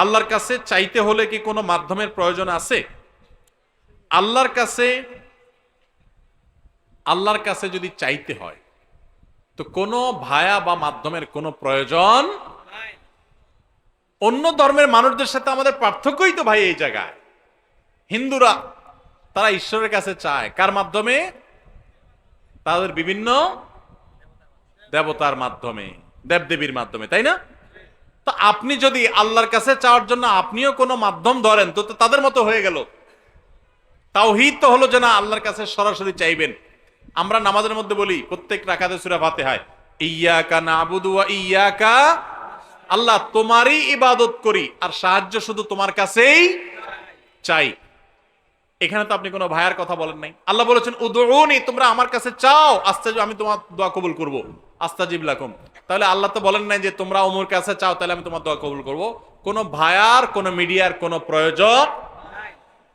আল্লাহর কাছে চাইতে হলে কি কোনো মাধ্যমের প্রয়োজন আছে? আল্লাহর কাছে আল্লাহর কাছে যদি চাইতে হয়, তো কোনো ভায়া বা মাধ্যমের কোনো প্রয়োজন অন্য ধর্মের মানুষদের সাথে আমাদের পার্থক্যই তো ভাই এই জায়গায়। হিন্দুরা, তারা ঈশ্বরের কাছে চায়। কার মাধ্যমে? তাদের বিভিন্ন দেবতার মাধ্যমে, দেবদেবীর মাধ্যমে, তাই না? তো আপনি যদি আল্লাহর কাছে চাওয়ার জন্য আপনিও কোনো মাধ্যম ধরেন, তো তাদের মতো হয়ে গেল। তাওহিদ তো হলো যে না, আল্লাহর কাছে সরাসরি চাইবেন। আমরা নামাজের মধ্যে বলি, প্রত্যেক রাখাতে সুরা ভাতে হয় ইয়াকা না আবুদু ইয়াকা আল্লাহ তোমারই ইবাদত করি, আর সাহায্য শুধু তোমার কাছেই চাই। এখানে তো আপনি কোনো ভাইয়ার কথা বলেন নাই। আল্লাহ বলেছেন উদৌনি তোমরা আমার কাছে চাও আস্তে আমি তোমার দোয়া কবুল করব। আস্তাজিব লাকুম। তাহলে আল্লাহ তো বলেন নাই যে তোমরা ওমর কাছে চাও, তাহলে আমি তোমার দোয়া কবুল করব। কোনো ভায়ার কোনো মিডিয়ার কোনো প্রয়োজন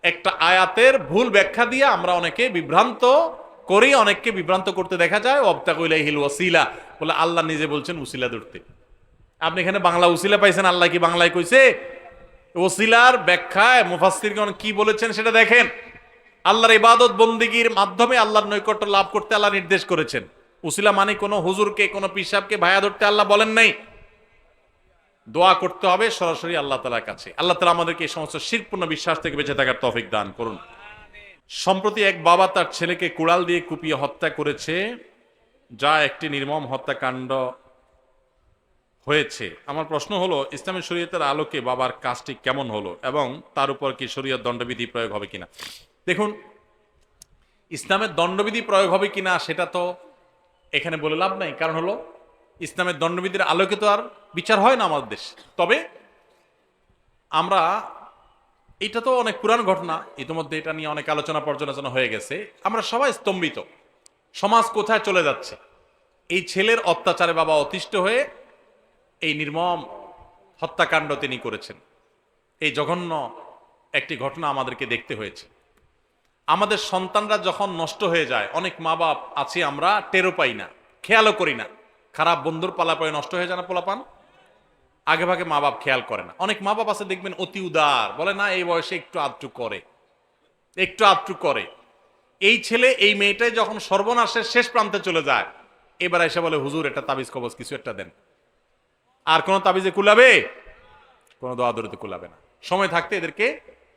একটা আয়াতের ভুল ব্যাখ্যা দিয়ে আমরা অনেকে বিভ্রান্ত করি, অনেককে বিভ্রান্ত করতে দেখা যায় অবতাকুইলাই হিল ওসিলা বলে আল্লাহ নিজে বলছেন উসিলা ধরতে। আপনি এখানে বাংলা উসিলা পাইছেন, আল্লাহ কি বাংলায় কইছে? ওসিলার ব্যাখ্যায় মুফাসসিরগণ কি বলেছেন সেটা দেখেন। আল্লাহর ইবাদত বন্দিগির মাধ্যমে আল্লাহর নৈকট্য লাভ করতে আল্লাহ নির্দেশ করেছেন। উসিলা মানে কোনো হুজুরকে, কোনো পিসাবকে ভায়া ধরতে আল্লাহ বলেন নাই। দোয়া করতে হবে সরাসরি আল্লাহ তালার কাছে। আল্লাহ তালা আমাদেরকে এই সমস্ত শিরপূর্ণ বিশ্বাস থেকে বেঁচে থাকার তফিক দান করুন। সম্প্রতি এক বাবা তার ছেলেকে কুড়াল দিয়ে কুপিয়ে হত্যা করেছে, যা একটি নির্মম হত্যাকাণ্ড হয়েছে। আমার প্রশ্ন হলো, ইসলামী শরীয়তের আলোকে বাবার কাজটি কেমন হলো এবং তার উপর কি শরীয়ত দণ্ডবিধি প্রয়োগ হবে কিনা? দেখুন, ইসলামের দণ্ডবিধি প্রয়োগ হবে কিনা সেটা তো এখানে বলে লাভ নাই, কারণ হলো ইসলামের দণ্ডবিধির আলোকে তো আর বিচার হয় না আমাদের দেশ। তবে আমরা, এটা তো অনেক পুরান ঘটনা, ইতিমধ্যে এটা নিয়ে অনেক আলোচনা পর্যালোচনা হয়ে গেছে। আমরা সবাই স্তম্ভিত। সমাজ কোথায় চলে যাচ্ছে? এই ছেলের অত্যাচারে বাবা অতিষ্ঠ হয়ে এই নির্মম হত্যাকাণ্ড তিনি করেছেন। এই জঘন্য একটি ঘটনা আমাদেরকে দেখতে হয়েছে। আমাদের সন্তানরা যখন নষ্ট হয়ে যায়, অনেক মা বাপ আছি আমরা টেরো পাই না, খেয়ালও করি না। খারাপ বন্ধুর পালাপায় নষ্ট হয়ে যায় না পোলাপান? আগে ভাগে মা বাপ খেয়াল করে না। অনেক মা বাপ আছে, দেখবেন অতি উদার, বলে, না, এই বয়সে একটু আধটু করে, একটু আধটু করে। এই ছেলে, এই মেয়েটাই যখন সর্বনাশের শেষ প্রান্তে চলে যায়, এবার এসে বলে, হুজুর একটা তাবিজ কবজ কিছু একটা দেন। আর কোনো তাবিজে কুলাবে? কোনো দোয়া দরিতে কুলাবে না। সময় থাকতে এদেরকে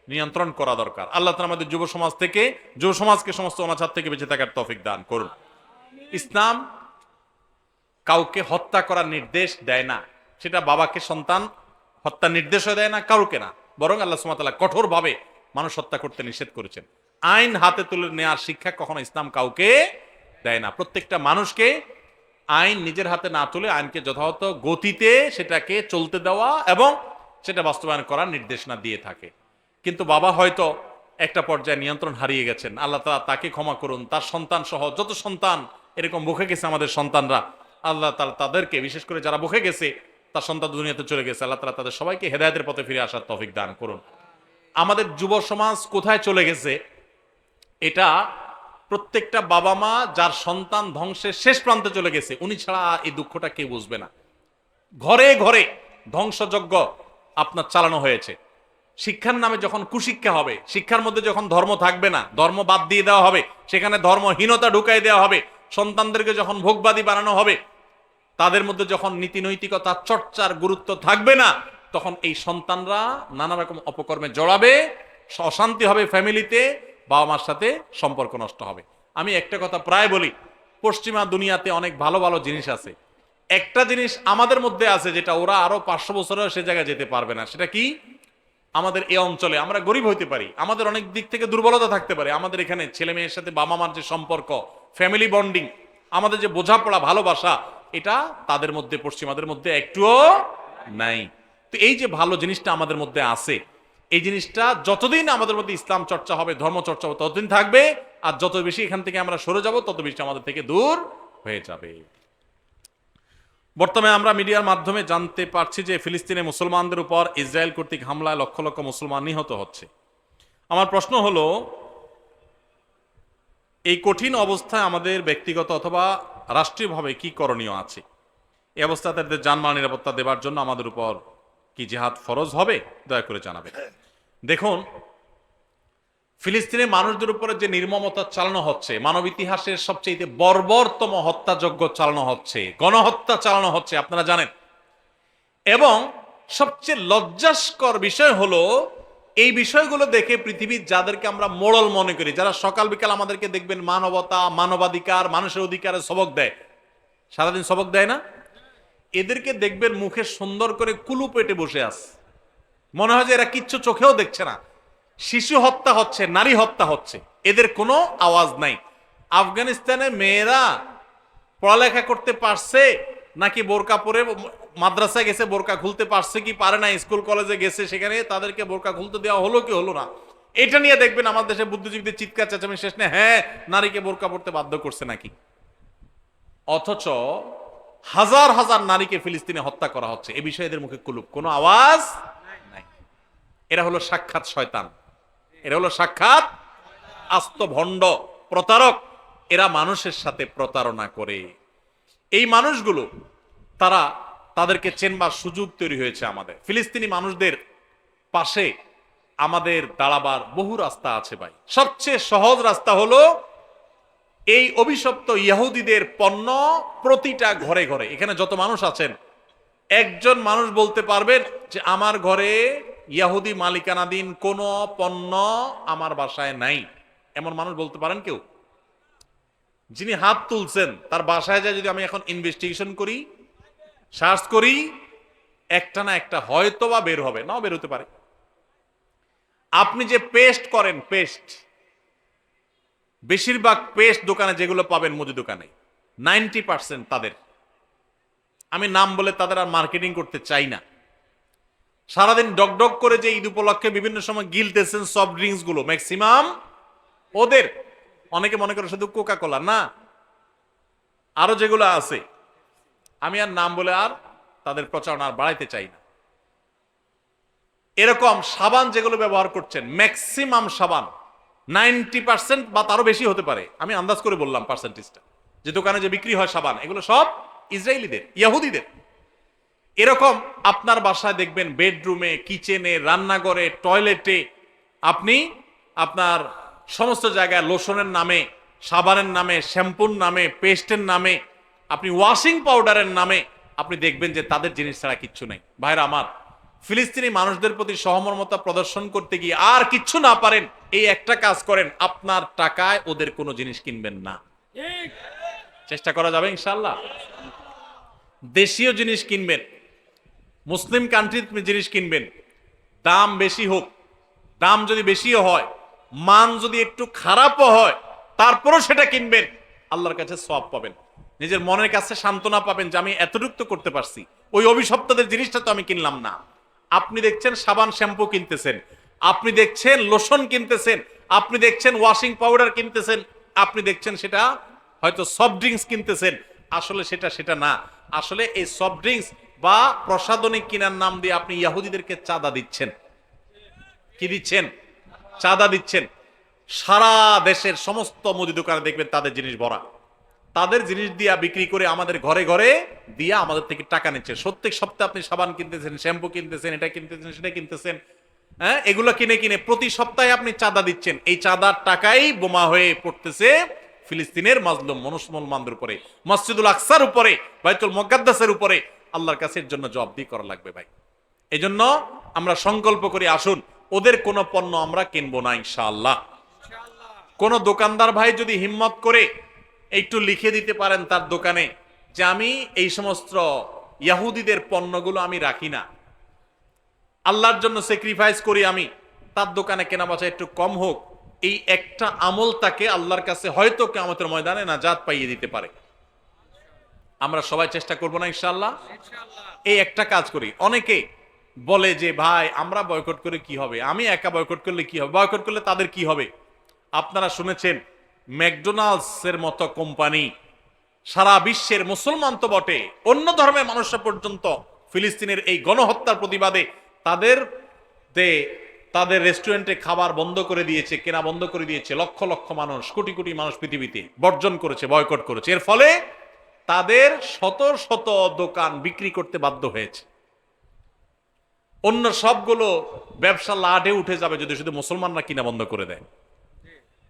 নিয়ন্ত্রণ করা দরকার। আল্লাহ তালা আমাদের যুব সমাজ থেকে, যুব সমাজকে সমস্ত অনাচার থেকে বেঁচে থাকার তফিক দান করুন। ইসলাম কাউকে হত্যা করার নির্দেশ দেয় না। সেটা বাবাকে সন্তান হত্যা নির্দেশও দেয় না, কাউকে না। বরং আল্লাহ সুমাতাল্লাহ কঠোরভাবে মানুষ হত্যা করতে নিষেধ করেছেন। আইন হাতে তুলে নেওয়ার শিক্ষা কখনো ইসলাম কাউকে দেয় না। প্রত্যেকটা মানুষকে আইন নিজের হাতে না তুলে আইনকে যথাযথ গতিতে সেটাকে চলতে দেওয়া এবং সেটা বাস্তবায়ন করার নির্দেশনা দিয়ে থাকে। কিন্তু বাবা হয়তো একটা পর্যায়ে নিয়ন্ত্রণ হারিয়ে গেছেন। আল্লাহ তালা তাকে ক্ষমা করুন, তার সন্তান সহ যত সন্তান এরকম মুখে গেছে আমাদের সন্তানরা, আল্লাহ তালা তাদেরকে, বিশেষ করে যারা মুখে গেছে, তার সন্তান দুনিয়াতে চলে গেছে, আল্লাহ তালা তাদের সবাইকে হেদায়তের পথে ফিরে আসার তফিক দান করুন। আমাদের যুব সমাজ কোথায় চলে গেছে? এটা প্রত্যেকটা বাবা মা যার সন্তান ধ্বংসের শেষ প্রান্তে চলে গেছে, উনি ছাড়া এই দুঃখটা কেউ বুঝবে না। ঘরে ঘরে ধ্বংসযজ্ঞ আপনার চালানো হয়েছে। শিক্ষার নামে যখন কুশিক্ষা হবে, শিক্ষার মধ্যে যখন ধর্ম থাকবে না, ধর্ম বাদ দিয়ে দেওয়া হবে, সেখানে ধর্মহীনতা ঢুকাই দেওয়া হবে, সন্তানদেরকে যখন ভোগবাদী বানানো হবে, তাদের মধ্যে যখন নীতি নৈতিকতা, চর্চার গুরুত্ব থাকবে না, তখন এই সন্তানরা নানা রকম অপকর্মে জড়াবে, অশান্তি হবে ফ্যামিলিতে বাবা মার সাথে সম্পর্ক নষ্ট হবে। আমি একটা কথা প্রায় বলি, পশ্চিমা দুনিয়াতে অনেক ভালো ভালো জিনিস আছে। একটা জিনিস আমাদের মধ্যে আছে যেটা ওরা আরও পাঁচশো বছরেও সে জায়গায় যেতে পারবে না, সেটা কি? আমাদের এই অঞ্চলে আমরা গরিব হইতে পারি, আমাদের অনেক দিক থেকে দুর্বলতা থাকতে পারে, আমাদের এখানে ছেলে মেয়ের সাথে বাবা মার যে সম্পর্ক ফ্যামিলি বন্ডিং আমাদের যে বোঝাপড়া, ভালোবাসা, এটা তাদের মধ্যে, পশ্চিমাদের মধ্যে একটুও নাই। তো এই যে ভালো জিনিসটা আমাদের মধ্যে আছে, এই জিনিসটা যতদিন আমাদের মধ্যে ইসলাম চর্চা হবে, ধর্ম চর্চা হবে, ততদিন থাকবে, আর যত বেশি এখান থেকে আমরা সরে যাব, তত বেশি আমাদের থেকে দূর হয়ে যাবে। বর্তমানে আমরা মিডিয়ার মাধ্যমে জানতে পারছি যে ফিলিস্তিনে মুসলমানদের উপর ইসরায়েল কর্তৃক হামলায় লক্ষ লক্ষ মুসলমান নিহত হচ্ছে। আমার প্রশ্ন হলো, এই কঠিন অবস্থায় আমাদের ব্যক্তিগত অথবা রাষ্ট্রীয়ভাবে কি করণীয় আছে? এই অবস্থা তাদের যানবাহন নিরাপত্তা দেওয়ার জন্য আমাদের উপর কি জেহাদ ফরজ হবে? দয়া করে জানাবেন। দেখুন ফিলিস্তিনের মানুষদের উপরে যে নির্মমতা চালানো হচ্ছে, মানব ইতিহাসের সবচেয়ে বর্বরতম হত্যাযজ্ঞ চালানো হচ্ছে, গণহত্যা চালানো হচ্ছে, আপনারা জানেন। এবং সবচেয়ে লজ্জাস্কর বিষয় হলো, এই বিষয়গুলো দেখে পৃথিবীর যাদেরকে আমরা মোড়ল মনে করি, যারা সকাল বিকাল আমাদেরকে দেখবেন মানবতা, মানবাধিকার, মানুষের অধিকারের সবক দেয়। সারাদিন সবক দেয় না? এদেরকে দেখবেন মুখে সুন্দর করে কুলু পেটে বসে আস মনে হয় যে এরা কিচ্ছু চোখেও দেখছে না। শিশু হত্যা হচ্ছে, নারী হত্যা হচ্ছে। এদের কোনো আওয়াজ নাই। আফগানিস্তানে মেয়েরা পড়ালেখা করতে পারছে, নাকি বোরকা পরে মাদ্রাসায় গেছে, বোরকা খুলতে পারছে কি পারে না, স্কুল, কলেজে গেছে সেখানে তাদেরকে বোরকা খুলতে দেওয়া হলো কি হলো না? এটা নিয়ে দেখবেন আমাদের দেশে বুদ্ধিজীবীদের চিৎকার চেঁচামি শেষ নেই। হ্যাঁ নারীকে বোরকা পড়তে বাধ্য করছে নাকি? অথচ হাজার হাজার নারীকে ফিলিস্তিনে হত্যা করা হচ্ছে। এ বিষয়ে এদের মুখে কুলুপ। কোনো আওয়াজ নাই। এরা হলো সাক্ষাৎ শয়তান। এরা হলো সাক্ষাৎ আস্ত ভণ্ড প্রতারক। এরা মানুষের সাথে প্রতারণা করে। এই মানুষগুলো, তারা তাদেরকে চেনবার সুযোগ তৈরি হয়েছে আমাদের। ফিলিস্তিনি মানুষদের পাশে আমাদের দাঁড়াবার বহু রাস্তা আছে ভাই। সবচেয়ে সহজ রাস্তা হলো এই অভিশপ্ত ইহুদিদের পণ্য প্রতিটা ঘরে ঘরে। এখানে যত মানুষ আছেন, একজন মানুষ বলতে পারবেন যে, আমার ঘরে ইয়াহুদি মালিকানাধীন কোনো পণ্য আমার বাসায় নাই। এমন মানুষ বলতে পারেন কেউ? যিনি হাত তুলছেন, তার বাসায় যায় যদি আমি এখন ইনভেস্টিগেশন করি সার্চ করি, একটা না একটা হয়তো বা বের হবে, নাও বের হতে পারে। আপনি যে পেস্ট করেন পেস্ট বেশিরভাগ পেস্ট দোকানে যেগুলো পাবেন মুদি দোকানে নাইনটি পার্সেন্ট তাদের। আমি নাম বলে তাদের আর মার্কেটিং করতে চাই না। সারাদিন ডক ডক করে যে ঈদ উপলক্ষে বিভিন্ন সময় গিলতেছেন সফট ড্রিঙ্কসগুলো। ম্যাক্সিমাম ওদের। অনেকে মনে করে শুধু কোকা কোলা না। আরও যেগুলো আছে, আমি আর নাম বলে আর তাদের প্রচারণা আর বাড়াইতে চাই না। এরকম সাবান যেগুলো ব্যবহার করছেন, ম্যাক্সিমাম সাবান, নাইনটি পার্সেন্ট বা তারও বেশি হতে পারে। আমি আন্দাজ করে বললাম পার্সেন্টেজটা যে দোকানে যে বিক্রি হয় সাবান, এগুলো সব ইসরায়েলিদের, ইয়াহুদিদের। এরকম আপনার বাসায় দেখবেন বেডরুমে কিচেনে রান্নাঘরে টয়লেটে আপনি আপনার সমস্ত জায়গায় লোশনের নামে সাবানের নামে শ্যাম্পুর নামে পেস্টের নামে আপনি ওয়াশিং পাউডারের নামে আপনি দেখবেন যে তাদের জিনিস ছাড়া কিচ্ছু নেই। ভাইরা আমার ফিলিস্তিনি মানুষদের প্রতি সহমর্মতা প্রদর্শন করতে গিয়ে আর কিচ্ছু না পারেন এই একটা কাজ করেন আপনার টাকায় ওদের কোনো জিনিস কিনবেন না। চেষ্টা করা যাবে ইনশাল্লাহ দেশীয় জিনিস কিনবেন। মুসলিম কান্ট্রি জিনিস কিনবেন। দাম বেশি হোক, দাম যদি বেশিও হয়, মান যদি একটু খারাপও হয়, তারপরও সেটা কিনবেন। আল্লাহর কাছে সব পাবেন। নিজের মনের কাছে সান্ত্বনা পাবেন যে আমি এতটুকু তো করতে পারছি। ওই অভিশপ্তদের জিনিসটা তো আমি কিনলাম না। আপনি দেখছেন সাবান শ্যাম্পু কিনতেছেন, আপনি দেখছেন লোশন কিনতেছেন, আপনি দেখছেন ওয়াশিং পাউডার কিনতেছেন, আপনি দেখছেন সেটা হয়তো সফট ড্রিঙ্কস কিনতেছেন। আসলে সেটা সেটা না। আসলে এই সফট ড্রিঙ্কস বা প্রসাধনিক কিনার নাম দিয়ে আপনি ইয়াহুদিদেরকে চাঁদা দিচ্ছেন। কি দিচ্ছেন? চাঁদা দিচ্ছেন। সারা দেশের সমস্ত মুদি দোকানে দেখবেন তাদের জিনিস ভরা। তাদের জিনিস দিয়া বিক্রি করে আমাদের ঘরে ঘরে দিয়া আমাদের থেকে টাকা নিচ্ছে। প্রত্যেক সপ্তাহে আপনি সাবান কিনতেছেন, শ্যাম্পু কিনতেছেন, এটা কিনতেছেন, সেটা কিনতেছেন হ্যাঁ? এগুলো কিনে কিনে প্রতি সপ্তাহে আপনি চাঁদা দিচ্ছেন। এই চাঁদার টাকাই বোমা হয়ে পড়তেছে ফিলিস্তিনের মাজলুম মুসলমানদের উপরে। মসজিদুল আকসার উপরে, বাইতুল মোকাদ্দাসের উপরে। আল্লাহর কাছে এর জন্য জবাবদি করা লাগবে ভাই। এই জন্য আমরা সংকল্প করি, আসুন, ওদের কোনো পণ্য আমরা কিনবো না, ইনশাআল্লাহ। কোন দোকানদার ভাই যদি হিম্মত করে একটু লিখে দিতে পারেন তার দোকানে যে, আমি এই সমস্ত ইয়াহুদিদের পণ্যগুলো আমি রাখি না। আল্লাহর জন্য স্যাক্রিফাইস করি আমি। তার দোকানে কেনা বেচা একটু কম হোক। এই একটা আমল তাকে আল্লাহর কাছে হয়তো কেমতের ময়দানে নাজাত পাইয়ে দিতে পারে। আমরা সবাই চেষ্টা করব না ইনশাল্লাহ এই একটা কাজ করি। অনেকে বলে যে, ভাই, আমরা বয়কট করে কি হবে? আমি একা বয়কট করলে কি হবে? বয়কট করলে তাদের কি হবে? আপনারা শুনেছেন ম্যাকডোনাল্ডস এর মতো কোম্পানি সারা বিশ্বের মুসলমান তো বটে। অন্য ধর্মের মানুষরা পর্যন্ত ফিলিস্তিনের এই গণহত্যার প্রতিবাদে তাদের তাদের রেস্টুরেন্টে খাবার বন্ধ করে দিয়েছে, কেনা বন্ধ করে দিয়েছে লক্ষ লক্ষ মানুষ, কোটি কোটি মানুষ পৃথিবীতে বর্জন করেছে, বয়কট করেছে। এর ফলে তাদের শত শত দোকান বিক্রি করতে বাধ্য হয়েছে। অন্য সবগুলো ব্যবসা লাডে উঠে যাবে যদি শুধু মুসলমানরা কিনা বন্ধ করে দেয়।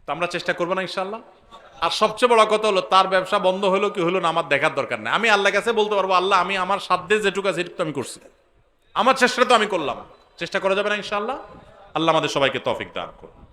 তো আমরা চেষ্টা করব না ইনশাল্লাহ আর সবচেয়ে বড় কথা হলো, তার ব্যবসা বন্ধ হলো কি হলো না আমার দেখার দরকার নেই। আমি আল্লাহ কাছে বলতে পারব, আল্লাহ আমি আমার সাধ্যে যেটুকু আছে সেটুকু আমি করছি। আমার চেষ্টা তো আমি করলাম। চেষ্টা করা যাবে না ইনশাল্লাহ আল্লাহ আমাদের সবাইকে তফিক দান করুন।